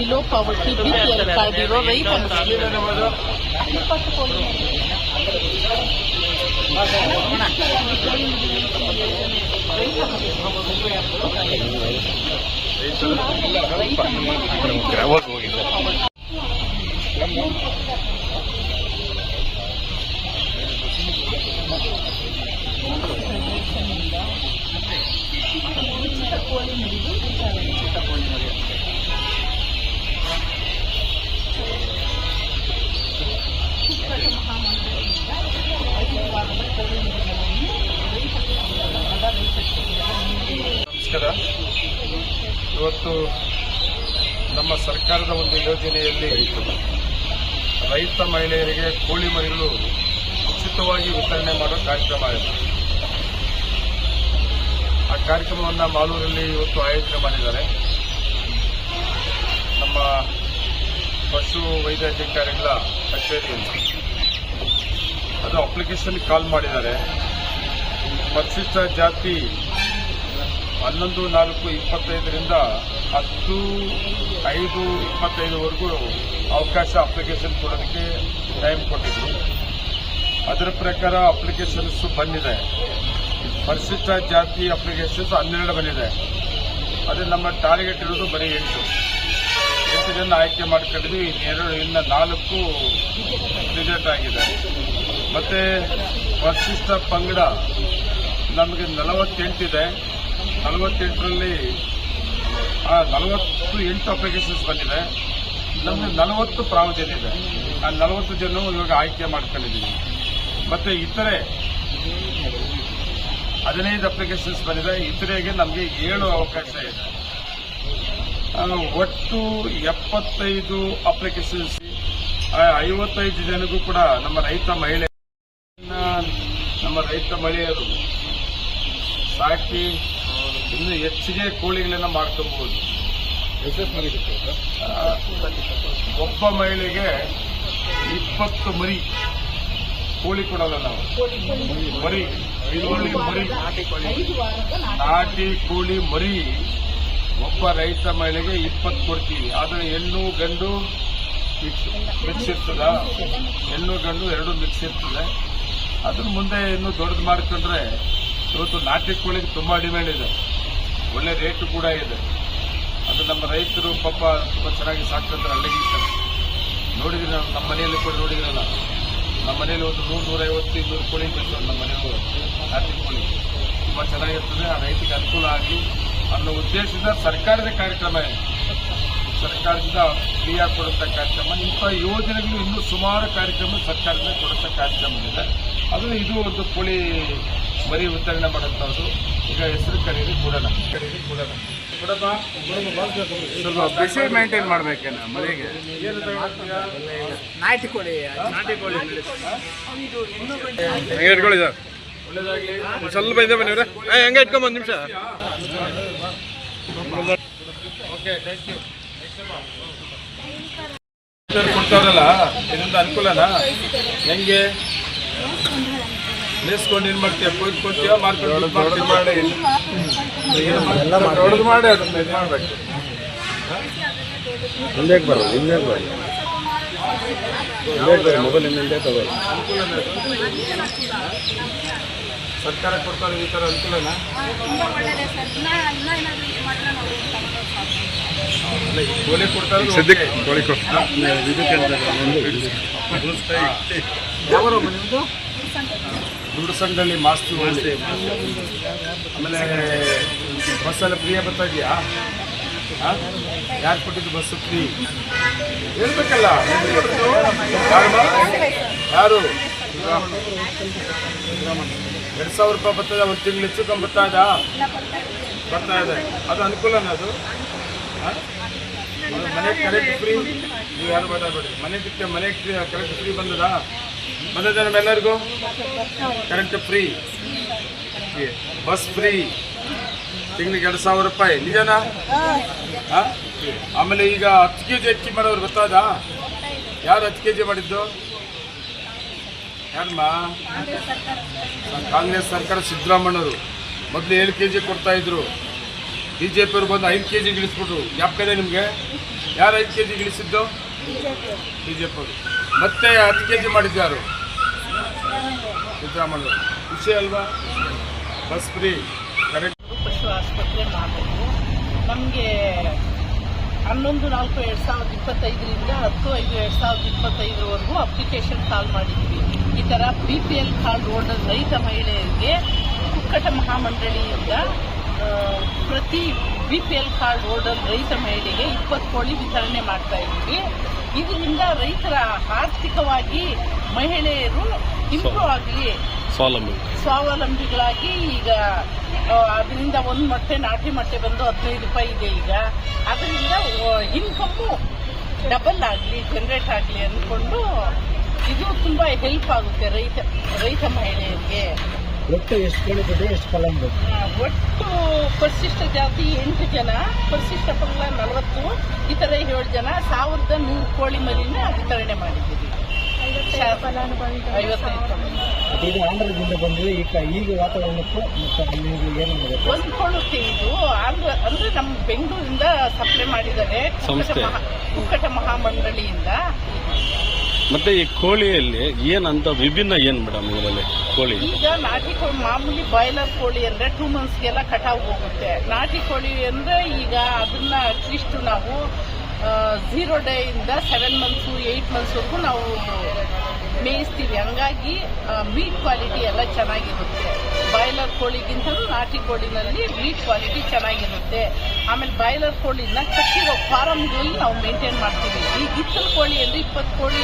Below poverty BPL card ಇರೋ ರೈತ Muslim ನಮಸ್ಕಾರ ಇವತ್ತು ನಮ್ಮ ಸರ್ಕಾರದ ಒಂದು ಯೋಜನೆಯಲ್ಲಿ ರೈತ ಮಹಿಳೆಯರಿಗೆ ಕೋಳಿ ಮರಿಗಳು ಉಚಿತವಾಗಿ ವಿತರಣೆ ಮಾಡೋ ಕಾರ್ಯಕ್ರಮ ಇದೆ ಆ ಕಾರ್ಯಕ್ರಮವನ್ನು ಮಾಲೂರಲ್ಲಿ ಇವತ್ತು ಆಯೋಜನೆ ಮಾಡಿದ್ದಾರೆ. ನಮ್ಮ ಪಶು ವೈದ್ಯಾಧಿಕಾರಿಗಳ ಕಚೇರಿಯಲ್ಲಿ. ಅದು ಅಪ್ಲಿಕೇಶನ್ ಕಾಲ್ ಮಾಡಿದ್ದಾರೆ. ಪರಿಶಿಷ್ಟ ಜಾತಿ ಹನ್ನೊಂದು, ನಾಲ್ಕು, ಇಪ್ಪತ್ತೈದರಿಂದ ಹತ್ತು, ಐದು, ಇಪ್ಪತ್ತೈದವರೆಗೂ ಅವಕಾಶ ಅಪ್ಲಿಕೇಶನ್ ಕೊಡೋದಕ್ಕೆ ಟೈಮ್ ಕೊಟ್ಟಿದ್ರು. ಅದರ ಪ್ರಕಾರ ಅಪ್ಲಿಕೇಶನ್ಸ್ ಬಂದಿದೆ. ಪರಿಶಿಷ್ಟ ಜಾತಿ ಅಪ್ಲಿಕೇಶನ್ಸ್ ಹನ್ನೆರಡು ಬಂದಿದೆ. ಅದೇ ನಮ್ಮ ಟಾರ್ಗೆಟ್ ಇರೋದು ಬರೀ ಎಂಟು. ಎಂಟು ಜನ ಆಯ್ಕೆ ಮಾಡ್ಕೊಂಡಿದ್ವಿ ಎರಡು ಇನ್ನು ನಾಲ್ಕು ರಿಸಲ್ಟ್ ಆಗಿದೆ. ಮತ್ತೆ ಪರಿಶಿಷ್ಟ ಪಂಗಡ ನಮಗೆ ನಲವತ್ತೆಂಟಿದೆ. ನಲವತ್ತೆಂಟರಲ್ಲಿ ನಲವತ್ತು ಎಂಟು ಅಪ್ಲಿಕೇಶನ್ಸ್ ಬಂದಿದೆ. ನಮಗೆ ನಲವತ್ತು ಪ್ರಾವಧಾನ ಇದೆ. ಆ ನಲವತ್ತು ಜನ ಇವಾಗ ಆಯ್ಕೆ ಮಾಡ್ಕೊಂಡಿದ್ದೀವಿ. ಮತ್ತೆ ಇತರೆ ಹದಿನೈದು ಅಪ್ಲಿಕೇಶನ್ಸ್ ಬಂದಿದೆ. ಇತರೆಗೆ ನಮಗೆ ಏಳು ಅವಕಾಶ ಇದೆ. ಒಟ್ಟು ಎಪ್ಪತ್ತೈದು ಅಪ್ಲಿಕೇಶನ್ಸ್ ಐವತ್ತೈದು ಜನಗೂ ಕೂಡ ನಮ್ಮ ರೈತ ಮಹಿಳೆ ನಮ್ಮ ರೈತ ಮಹಿಳೆಯರು ಸಾಕಿ ಇನ್ನು ಹೆಚ್ಚಿಗೆ ಕೋಳಿಗಳನ್ನ ಮಾಡ್ಕೋಬಹುದು ಒಬ್ಬ ಮಹಿಳೆಗೆ ಇಪ್ಪತ್ತು ಮರಿ ಕೋಳಿ ಕೊಡಲ್ಲ ನಾವು. ಮರಿ ಕೋಳಿ ಮರಿ. ನಾಟಿ ಕೋಳಿ ಮರಿ ಒಬ್ಬ ರೈತ ಮಹಿಳೆಗೆ ಇಪ್ಪತ್ತು ಕೊಡ್ತೀವಿ. ಆದರೆ ಹೆಣ್ಣು ಗಂಡು ಮಿಕ್ಸ್ ಇರ್ತದ? ಹೆಣ್ಣು ಗಂಡು ಎರಡು ಮಿಕ್ಸ್ ಇರ್ತದೆ. ಅದ್ರ ಮುಂದೆ ಇನ್ನು ದೊಡ್ಡದು ಮಾಡ್ಕೊಂಡ್ರೆ ಇವತ್ತು ನಾಟಿ ಕೋಳಿಗೆ ತುಂಬಾ ಡಿಮ್ಯಾಂಡ್ ಇದೆ. ಒಳ್ಳೆ ರೇಟ್ ಕೂಡ ಇದೆ. ಅದು ನಮ್ಮ ರೈತರು ಪಾಪ ತುಂಬ ಚೆನ್ನಾಗಿ ಸಾಕ್ತಾರೆ ಹಳ್ಳಿಗಿರ್ತಾರೆ ನೋಡಿದ್ರೆ ನಮ್ಮ ಮನೆಯಲ್ಲಿ ಕೂಡ ನೋಡಿದ್ರಲ್ಲ. ನಮ್ಮ ಮನೆಯಲ್ಲಿ ಒಂದು ನೂರು, ನೂರೈವತ್ತು, ಇನ್ನೂರು ಕೋಳಿ ಬೆಳೆಸೋದು ನಮ್ಮ ಮನೆಯವರು. ನಾಟಿ ಕೋಳಿ. ತುಂಬ ಚೆನ್ನಾಗಿರ್ತದೆ. ಆ ರೈತಿಗೆ ಅನುಕೂಲ ಆಗಲಿ ಅನ್ನೋ ಉದ್ದೇಶದಿಂದ ಸರ್ಕಾರದ ಕಾರ್ಯಕ್ರಮ ಇದೆ. ಸರ್ಕಾರದಿಂದ ಫ್ರೀಯಾಗಿ ಕೊಡುವಂಥ ಕಾರ್ಯಕ್ರಮ. ಇಂಥ ಯೋಜನೆಗಳು ಇನ್ನೂ ಸುಮಾರು ಕಾರ್ಯಕ್ರಮ ಸರ್ಕಾರದಿಂದ ಕೊಡುವಂಥ ಕಾರ್ಯಕ್ರಮ ಇದೆ ಅದು ಇದು ಒಂದು ಕೋಳಿ ಮರಿ ವಿತರಣೆ ಮಾಡುವಂಥದ್ದು ಬಿಸಿ ಮೇಂಟೈನ್ ಮಾಡ್ಬೇಕೇನ ಮನೆಗೆ? ನಾಟಿ ಕೋಳಿ ನಾಟಿ ಕೋಳಿ ಇಟ್ಕೊಳ್ಳಿ ಸರ್ ಸ್ವಲ್ಪ ಇದೆ ಬನ್ನಿ ಇವ್ರೆ ಏ ಹೆಂಗೆ ಇಟ್ಕೊಂಡ್ ಒಂದು ನಿಮಿಷ ಓಕೆ ಥ್ಯಾಂಕ್ ಯು ಕೊಡ್ತಾರಲ್ಲ ಇದರಿಂದ ಅನುಕೂಲನಾ ಹೆಂಗೆ ನಿಲ್ಸ್ಕೊಂಡು ಏನ್ ಮಾಡ್ತೀಯ? ಕೊಯ್ದ್ಕೊಂತೀಯ ಮಾರ್ಕೊಂಡು ಮಾಡ್ತೀಯ? ಮಾಡಿ. ದೊಡ್ಡದು ಮಾಡಿ ಅದನ್ನ ಇದು ಮಾಡ್ಬೇಕು. ಹಿಂದೆ ಬರೋದು ಹಿಂದೆ ಬರೋದು. ಹಿಂದೆ ಬರ್ರಿ ಮೊಬೈಲ್ ಹಿಂದೆ ಸರ್ಕಾರ ಕೊಡ್ತಾರೆ ಈ ತರ ಅನುಕೂಲನಾ? ಕೋಳಿ ಕೊಡ್ತಾರೆ ಸದ್ಯಕ್ಕೆ ಕೋಳಿ ದುಡ್ಡು ಮಾಸ್ತು ಮಾಸ್ತಿ ಆಮೇಲೆ ಬಸ್ಸೆಲ್ಲ ಫ್ರೀ ಬರ್ತಾ ಇದೆಯಾ? ಯಾರು ಕೊಟ್ಟಿದ್ದು ಬಸ್ಸು ಫ್ರೀ? ಹೇಳ್ಬೇಕಲ್ಲ? ಯಾರು? ಎರಡು ಸಾವಿರ ರೂಪಾಯಿ ಬರ್ತದೆ, ಒಂದು ತಿಂಗಳು ಹೆಚ್ಚು ಬರ್ತಾ ಇದೆ ಬರ್ತಾ ಇದೆ. ಅದು ಅನುಕೂಲನ? ಅದು? ಮನೆ ಕರೆಕ್ಟ್ ಫ್ರೀ? ನೀವು ಯಾರು ಮಾತಾಡಬೇಡಿ. ಮನೆ ಬಿಟ್ಟು ಮನೆ ಕರೆಕ್ಟ್ ಫ್ರೀ ಬಂದದಾ? ಬಂದದ ನಮ್ಮೆಲ್ಲರಿಗೂ ಕರೆಂಟ್ ಫ್ರೀ ಬಸ್ ಫ್ರೀ ತಿಂಗಳಿಗೆ ಎರಡು ಸಾವಿರ ರೂಪಾಯಿ. ನಿಜನಾ? ಆಮೇಲೆ ಈಗ ಹತ್ತು ಕೆ ಜಿ ಅಕ್ಕಿ ಮಾಡೋರು ಗೊತ್ತಾದ? ಯಾರು ಹತ್ತು ಕೆ ಜಿ ಮಾಡಿದ್ದು? ಯಾರಮ್ಮ? ಕಾಂಗ್ರೆಸ್ ಸರ್ಕಾರ ಸಿದ್ದರಾಮಣ್ಣವರು ಮೊದಲು ಏಳು ಕೆ ಜಿ ಕೊಡ್ತಾ ಇದ್ರು. ಬಿ ಜೆ ಪಿಯವ್ರು ಬಂದು ಐದು ಕೆ ಜಿ ಇಳಿಸ್ಬಿಟ್ರು ಯಾಕೆ ನಿಮಗೆ? ಯಾರು ಐದು ಕೆ ಕೆಜಿ ಇಳಿಸಿದ್ದು ಬಿಜೆಪಿ ಮತ್ತೆ ಹತ್ತು ಕೆಜಿ ಮಾಡಿದ್ದಾರು ಸಿದ್ದರಾಮಯ್ಯ. ಖುಷಿ ಅಲ್ವಾ? Bus free. ಕರೆಕ್ಟ್. ಪಶು ಆಸ್ಪತ್ರೆ ಮಾಡಬೇಕು ನಮಗೆ ಹನ್ನೊಂದು, ನಾಲ್ಕು, ಎರಡು ಸಾವಿರದ ಇಪ್ಪತ್ತೈದರಿಂದ ಹತ್ತು, ಐದು, ಎರಡು ಸಾವಿರದ ಇಪ್ಪತ್ತೈದರವರೆಗೂ ಅಪ್ಲಿಕೇಶನ್ ಕಾಲ್ ಮಾಡಿದ್ವಿ. ಈ ಥರ ಬಿ ಪಿ ಎಲ್ ಕಾರ್ಡ್ ಓಡ್ ರೈತ ಮಹಿಳೆಯರಿಗೆ ಕುಕ್ಕಟ ಮಹಾಮಂಡಳಿಯಿಂದ ಪ್ರತಿ B P L card holder ರೈತ ಮಹಿಳೆಗೆ ಇಪ್ಪತ್ತು ಕೋಳಿ ವಿತರಣೆ ಮಾಡ್ತಾ ಇದ್ವಿ ಇದರಿಂದ ರೈತರ ಆರ್ಥಿಕವಾಗಿ ಮಹಿಳೆಯರು ಇಂಪ್ರೂವ್ ಆಗಲಿ. ಸ್ವಾವಲಂಬಿ. ಸ್ವಾವಲಂಬಿಗಳಾಗಿ ಈಗ ಅದರಿಂದ ಒಂದು ಮೊಟ್ಟೆ ನಾಟಿ ಮೊಟ್ಟೆ ಬಂದು ಹದಿನೈದು ರೂಪಾಯಿ ಇದೆ ಈಗ. ಅದರಿಂದ ಇನ್ಕಮ್ಮು ಡಬಲ್ ಆಗಲಿ ಜನರೇಟ್ ಆಗಲಿ ಅಂದ್ಕೊಂಡು ಇದು ತುಂಬ ಹೆಲ್ಪ್ ಆಗುತ್ತೆ ರೈತ ರೈತ ಮಹಿಳೆಯರಿಗೆ. ಒಟ್ಟು ಎಷ್ಟು ಕೋಳಿ ಕೊಟ್ಟರೆ ಎಷ್ಟು ಫಲಾನುಭವಿ ಒಟ್ಟು ಪರಿಶಿಷ್ಟ ಜಾತಿ ಎಂಟು ಜನ ಪರಿಶಿಷ್ಟ ಪಂಗಡ ನಲವತ್ತು ಈ ಥರ ಏಳು ಜನ ಸಾವಿರದ ನೂರು ಕೋಳಿ ಮರಿನ ವಿತರಣೆ ಮಾಡಿದ್ದೀವಿ. ಇದು ಆಂಧ್ರದಿಂದ ಬಂದಿದೆ ಈಗ ಈಗ ವಾತಾವರಣಕ್ಕೂ ಮತ್ತು ಅಲ್ಲಿ ಏನು ಮಾಡಬೇಕು ಹೊಂದ್ಕೊಳ್ಳುತ್ತೆ ಇದು ಆಂಧ್ರ ಅಂದ್ರೆ ನಮ್ಮ ಬೆಂಗಳೂರಿಂದ ಸಪ್ಲೈ ಮಾಡಿದ್ದಾರೆ ಸಂಸ್ಥೆ. ಮಹಾ- ಕುಕ್ಕಟ ಮಹಾಮಂಡಳಿಯಿಂದ ಮತ್ತೆ ಈ ಕೋಳಿಯಲ್ಲಿ ಏನಂತ ವಿಭಿನ್ನ ಏನ್ ಮೇಡಮ್ ಇದರಲ್ಲಿ ಕೋಳಿ? ಈಗ ನಾಟಿ ಕೋಳಿ ಮಾಮೂಲಿ ಬಾಯ್ಲರ್ ಕೋಳಿ ಅಂದ್ರೆ ಟೂ ಮಂತ್ಸ್ಗೆಲ್ಲ ಕಟಾವ್ ಹೋಗುತ್ತೆ. ನಾಟಿ ಕೋಳಿ ಅಂದ್ರೆ ಈಗ ಅದನ್ನ ಅಟ್ಲೀಸ್ಟ್ ನಾವು ಝೀರೋ ಡೇ ಇಂದ ಸೆವೆನ್ ಮಂತ್ಸು ಏಯ್ಟ್ ಮಂತ್ಸ್ವರೆಗೂ ನಾವು ಮೇಯಿಸ್ತೀವಿ. ಹಂಗಾಗಿ ಮೀಟ್ ಕ್ವಾಲಿಟಿ ಎಲ್ಲ ಚೆನ್ನಾಗಿರುತ್ತೆ. ಬಾಯ್ಲರ್ ಕೋಳಿಗಿಂತಲೂ ನಾಟಿ ಕೋಳಿನಲ್ಲಿ ಮೀಟ್ ಕ್ವಾಲಿಟಿ ಚೆನ್ನಾಗಿರುತ್ತೆ. ಆಮೇಲೆ ಬಾಯ್ಲರ್ ಕೋಳಿನ ಕಟ್ಟಿರೋ ಫಾರಮ್ಗಳಲ್ಲಿ ನಾವು ಮೇಂಟೈನ್ ಮಾಡ್ತೀವಿ. ಈ ಗಿತ್ತಲ ಕೋಳಿ ಅಂದ್ರೆ ಇಪ್ಪತ್ತು ಕೋಳಿ